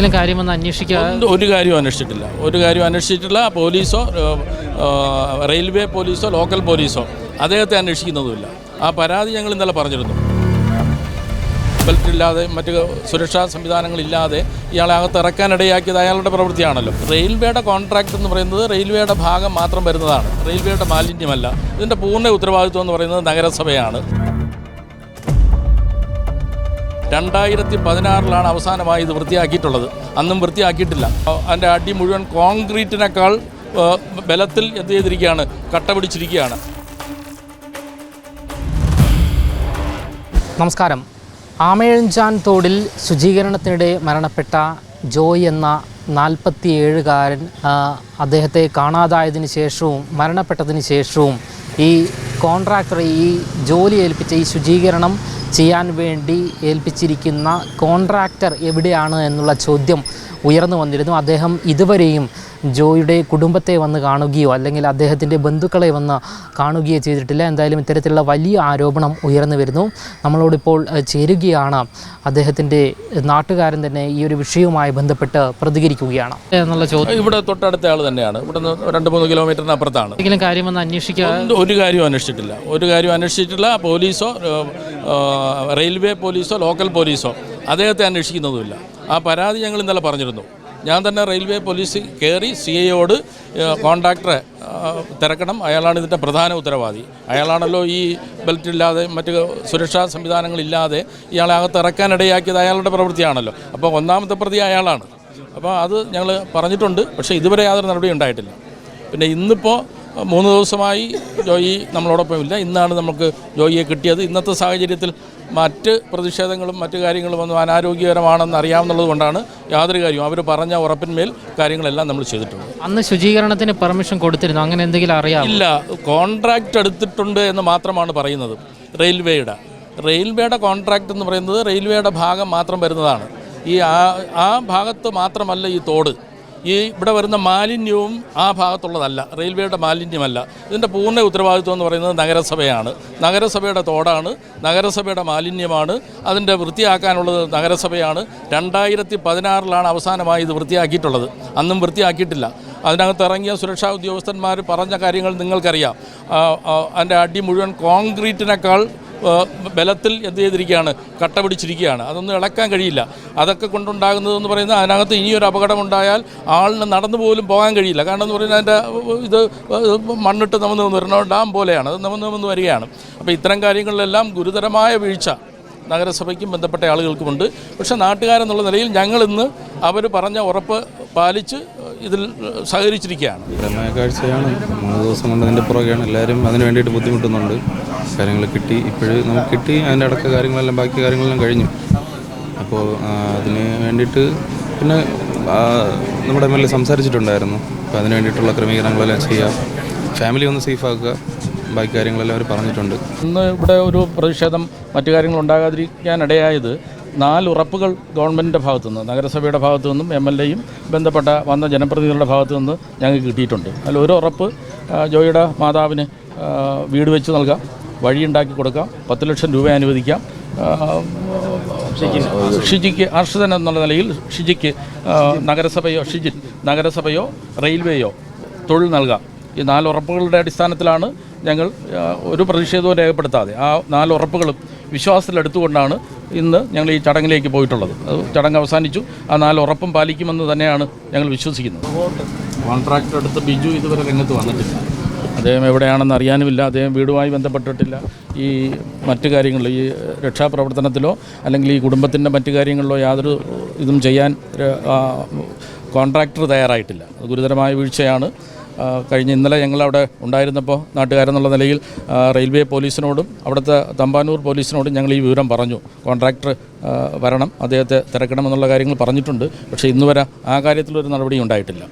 എന്തെങ്കിലും കാര്യമൊന്നും അന്വേഷിക്കുക? ഒരു കാര്യവും അന്വേഷിച്ചിട്ടില്ല. ഒരു കാര്യവും അന്വേഷിച്ചിട്ടില്ല. പോലീസോ റെയിൽവേ പോലീസോ ലോക്കൽ പോലീസോ അദ്ദേഹത്തെ അന്വേഷിക്കുന്നതുമില്ല. ആ പരാതി ഞങ്ങൾ ഇന്നലെ പറഞ്ഞിരുന്നു. ബെൽറ്റ് ഇല്ലാതെ മറ്റ് സുരക്ഷാ സംവിധാനങ്ങളില്ലാതെ ഇയാളെ അകത്ത് ഇറക്കാനിടയാക്കിയത് അയാളുടെ പ്രവൃത്തിയാണല്ലോ. റെയിൽവേയുടെ കോൺട്രാക്ട് എന്ന് പറയുന്നത് റെയിൽവേയുടെ ഭാഗം മാത്രം വരുന്നതാണ്. റെയിൽവേയുടെ മാലിന്യമല്ല. ഇതിന്റെ പൂർണ ഉത്തരവാദിത്വം എന്ന് പറയുന്നത് നഗരസഭയാണ്. രണ്ടായിരത്തി പതിനാറിലാണ് അവസാനമായി ഇത് വൃത്തിയാക്കിയിട്ടുള്ളത്. അന്നും വൃത്തിയാക്കിയിട്ടില്ല. അതിന്റെ അടി മുഴുവൻ കോൺക്രീറ്റിനേക്കാൾ ബലത്തിൽ എന്ത് ചെയ്തിരിക്കുകയാണ്? കട്ട പിടിച്ചിരിക്കുകയാണ് നമസ്കാരം. ആമേഴഞ്ചാൻ തോടിൽ ശുചീകരണത്തിനിടെ മരണപ്പെട്ട ജോയ് എന്ന നാൽപ്പത്തിയേഴുകാരൻ അദ്ദേഹത്തെ കാണാതായതിനു ശേഷവും മരണപ്പെട്ടതിന് ശേഷവും ഈ കോൺട്രാക്ടർ ഈ ജോലി ഏൽപ്പിച്ച ഈ ശുചീകരണം ചെയ്യാൻ വേണ്ടി ഏൽപ്പിച്ചിരിക്കുന്ന കോൺട്രാക്ടർ എവിടെയാണ് എന്നുള്ള ചോദ്യം ഉയർന്നു വന്നിരുന്നു. അദ്ദേഹം ഇതുവരെയും ജോയുടെ കുടുംബത്തെ വന്ന് കാണുകയോ അല്ലെങ്കിൽ അദ്ദേഹത്തിന്റെ ബന്ധുക്കളെ വന്ന് കാണുകയോ ചെയ്തിട്ടില്ല. എന്തായാലും ഇത്തരത്തിലുള്ള വലിയ ആരോപണം ഉയർന്നു വരുന്നു. നമ്മളോടിപ്പോൾ ചേരുകയാണ് അദ്ദേഹത്തിന്റെ നാട്ടുകാരൻ തന്നെ ഈ ഒരു വിഷയവുമായി ബന്ധപ്പെട്ട് പ്രതികരിക്കുകയാണ്. എന്നുള്ള ചോദ്യം. ഇവിടെ തൊട്ടടുത്ത ആൾ തന്നെയാണ്. ഇവിടെ നിന്ന് രണ്ട് മൂന്ന് കിലോമീറ്ററിന് അപ്പുറത്താണ്. എന്തെങ്കിലും കാര്യമൊന്ന് അന്വേഷിക്കുക? ഒരു കാര്യവും അന്വേഷിച്ചിട്ടില്ല. ഒരു കാര്യവും അന്വേഷിച്ചിട്ടില്ല. പോലീസോ റെയിൽവേ പോലീസോ ലോക്കൽ പോലീസോ അദ്ദേഹത്തെ അന്വേഷിക്കുന്നതുമില്ല. ആ പരാതി ഞങ്ങൾ ഇന്നലെ പറഞ്ഞിരുന്നു. ഞാൻ തന്നെ റെയിൽവേ പോലീസ് കയറി സി ഐയോട് കോൺട്രാക്ടറെ തിരക്കണം. അയാളാണ് ഇതിന്റെ പ്രധാന ഉത്തരവാദി. അയാളാണല്ലോ ഈ ബെൽറ്റ് ഇല്ലാതെ മറ്റ് സുരക്ഷാ സംവിധാനങ്ങളില്ലാതെ ഇയാളെ അകത്ത് ഇറക്കാനിടയാക്കിയത് അയാളുടെ പ്രവൃത്തിയാണല്ലോ. അപ്പോൾ ഒന്നാമത്തെ പ്രതി അയാളാണ്. അപ്പോൾ അത് ഞങ്ങൾ പറഞ്ഞിട്ടുണ്ട്. പക്ഷേ ഇതുവരെ യാതൊരു നടപടി ഉണ്ടായിട്ടില്ല. പിന്നെ ഇന്നിപ്പോൾ മൂന്ന് ദിവസമായി ജോയി നമ്മളോടൊപ്പം ഇല്ല ഇന്നാണ് നമുക്ക് ജോയിയെ കിട്ടിയത്. ഇന്നത്തെ സാഹചര്യത്തിൽ മറ്റ് പ്രതിഷേധങ്ങളും മറ്റ് കാര്യങ്ങളും ഒന്നും അനാരോഗ്യകരമാണെന്ന് അറിയാവുന്നത് കൊണ്ടാണ് യാതൊരു കാര്യവും. അവർ പറഞ്ഞ ഉറപ്പിന്മേൽ കാര്യങ്ങളെല്ലാം നമ്മൾ ചെയ്തിട്ടുണ്ട്. അന്ന് ശുചീകരണത്തിന് പെർമിഷൻ കൊടുത്തിരുന്നു. അങ്ങനെ എന്തെങ്കിലും അറിയാം ഇല്ല. കോൺട്രാക്റ്റ് എടുത്തിട്ടുണ്ട് എന്ന് മാത്രമാണ് പറയുന്നത്. റെയിൽവേയുടെ. റെയിൽവേയുടെ കോൺട്രാക്റ്റ് എന്ന് പറയുന്നത് റെയിൽവേയുടെ ഭാഗം മാത്രം വരുന്നതാണ്. ഈ ആ ആ ഭാഗത്ത് മാത്രമല്ല ഈ തോട്. ഈ ഇവിടെ വരുന്ന മാലിന്യവും ആ ഭാഗത്തുള്ളതല്ല റെയിൽവേയുടെ മാലിന്യമല്ല. ഇതിന്റെ പൂർണ ഉത്തരവാദിത്വം എന്ന് പറയുന്നത് നഗരസഭയാണ്. നഗരസഭയുടെ തോടാണ് നഗരസഭയുടെ മാലിന്യമാണ് അതിന്റെ വൃത്തിയാക്കാനുള്ളത് നഗരസഭയാണ്. രണ്ടായിരത്തി പതിനാറിലാണ് അവസാനമായി ഇത് വൃത്തിയാക്കിയിട്ടുള്ളത്. അന്നും വൃത്തിയാക്കിയിട്ടില്ല. അതിനകത്ത് ഇറങ്ങിയ സുരക്ഷാ ഉദ്യോഗസ്ഥന്മാർ പറഞ്ഞ കാര്യങ്ങൾ നിങ്ങൾക്കറിയാം. അതിന്റെ അടി മുഴുവൻ കോൺക്രീറ്റിനേക്കാൾ ബലത്തിൽ എന്ത് ചെയ്തിരിക്കുകയാണ്? കട്ട പിടിച്ചിരിക്കുകയാണ്. അതൊന്നും ഇളക്കാൻ കഴിയില്ല. അതൊക്കെ കൊണ്ടുണ്ടാകുന്നതെന്ന് പറയുന്നത് അതിനകത്ത് ഇനിയൊരു അപകടമുണ്ടായാൽ ആളിന് നടന്നു പോലും പോകാൻ കഴിയില്ല. കാരണം എന്ന് പറയുന്നത് അതിന്റെ ഇത് മണ്ണിട്ട് നമ്മൾ വരണോ ഡാം പോലെയാണ്. അത് നമ്മൾ നിന്ന് വരികയാണ്. അപ്പോൾ ഇത്തരം കാര്യങ്ങളിലെല്ലാം ഗുരുതരമായ വീഴ്ച. നഗരസഭയ്ക്കും ബന്ധപ്പെട്ട ആളുകൾക്കുമുണ്ട്. പക്ഷെ നാട്ടുകാരെന്നുള്ള നിലയിൽ ഞങ്ങളിന്ന് അവർ പറഞ്ഞ ഉറപ്പ് പാലിച്ച് ഇതിൽ സഹകരിച്ചിരിക്കുകയാണ്. ഭയങ്കരമായ കാഴ്ചയാണ്. മൂന്ന് ദിവസം കൊണ്ട് അതിന്റെ പുറകെയാണ്. എല്ലാവരും അതിന് വേണ്ടിയിട്ട് ബുദ്ധിമുട്ടുന്നുണ്ട്. കാര്യങ്ങൾ കിട്ടി. ഇപ്പോഴും നമുക്ക് കിട്ടി. അതിന്റെ അടക്ക കാര്യങ്ങളെല്ലാം ബാക്കി കാര്യങ്ങളെല്ലാം കഴിഞ്ഞു. അപ്പോൾ അതിന് വേണ്ടിയിട്ട് പിന്നെ നമ്മുടെ എം എൽ എ സംസാരിച്ചിട്ടുണ്ടായിരുന്നു. അപ്പോൾ അതിന് വേണ്ടിയിട്ടുള്ള ക്രമീകരണങ്ങളെല്ലാം ചെയ്യാം ഫാമിലി ഒന്ന് സേഫ് ആക്കുക. ബാക്കി കാര്യങ്ങളെല്ലാം അവർ പറഞ്ഞിട്ടുണ്ട്. ഇന്ന് ഇവിടെ ഒരു പ്രതിഷേധം മറ്റു കാര്യങ്ങൾ ഉണ്ടാകാതിരിക്കാനിടയായത് നാല് ഉറപ്പുകൾ ഗവൺമെന്റിന്റെ ഭാഗത്തുനിന്ന് നഗരസഭയുടെ ഭാഗത്തു നിന്നും എം എൽ എയും ബന്ധപ്പെട്ട വന്ന ജനപ്രതിനിധികളുടെ ഭാഗത്തു നിന്ന് ഞങ്ങൾക്ക് കിട്ടിയിട്ടുണ്ട്. അതിൽ ഒരു ഉറപ്പ് ജോയിയുടെ മാതാവിന് വീട് വെച്ച് നൽകാം വഴിയുണ്ടാക്കി കൊടുക്കാം പത്ത് ലക്ഷം രൂപ അനുവദിക്കാം. ഷിജിക്ക് ഹർഷിതൻ എന്നുള്ള നിലയിൽ ഷിജിക്ക് നഗരസഭയോ ഷിജിൻ നഗരസഭയോ റെയിൽവേയോ തൊഴിൽ നൽകാം. ഈ നാല് ഉറപ്പുകളുടെ അടിസ്ഥാനത്തിലാണ് ഞങ്ങൾ ഒരു പ്രതിഷേധവും രേഖപ്പെടുത്താതെ ആ നാല് ഉറപ്പുകളും വിശ്വാസത്തിലെടുത്തുകൊണ്ടാണ് ഇന്ന് ഞങ്ങൾ ഈ ചടങ്ങിലേക്ക് പോയിട്ടുള്ളത്. അത് ചടങ്ങ് അവസാനിച്ചു. ആ നാല് ഉറപ്പും പാലിക്കുമെന്ന് തന്നെയാണ് ഞങ്ങൾ വിശ്വസിക്കുന്നത്. കോൺട്രാക്ടർ എടുത്ത് ബിജു ഇതുവരെ രംഗത്ത് വന്നിട്ടില്ല. അദ്ദേഹം എവിടെയാണെന്ന് അറിയാനുമില്ല. അദ്ദേഹം വീടുമായി ബന്ധപ്പെട്ടിട്ടില്ല. ഈ മറ്റു കാര്യങ്ങൾ ഈ രക്ഷാപ്രവർത്തനത്തിലോ അല്ലെങ്കിൽ ഈ കുടുംബത്തിന്റെ മറ്റു കാര്യങ്ങളിലോ യാതൊരു ഇതും ചെയ്യാൻ കോൺട്രാക്ടർ തയ്യാറായിട്ടില്ല. ഗുരുതരമായ വീഴ്ചയാണ്. കഴിഞ്ഞ ഇന്നലെ ഞങ്ങളവിടെ ഉണ്ടായിരുന്നപ്പോൾ നാട്ടുകാരെന്നുള്ള നിലയിൽ റെയിൽവേ പോലീസിനോടും അവിടുത്തെ തമ്പാനൂർ പോലീസിനോടും ഞങ്ങൾ ഈ വിവരം പറഞ്ഞു. കോൺട്രാക്ടർ വരണം അദ്ദേഹത്തെ തിരക്കണമെന്നുള്ള കാര്യങ്ങൾ പറഞ്ഞിട്ടുണ്ട്. പക്ഷേ ഇന്ന് വരെ ആ കാര്യത്തിലൊരു നടപടിയും ഉണ്ടായിട്ടില്ല.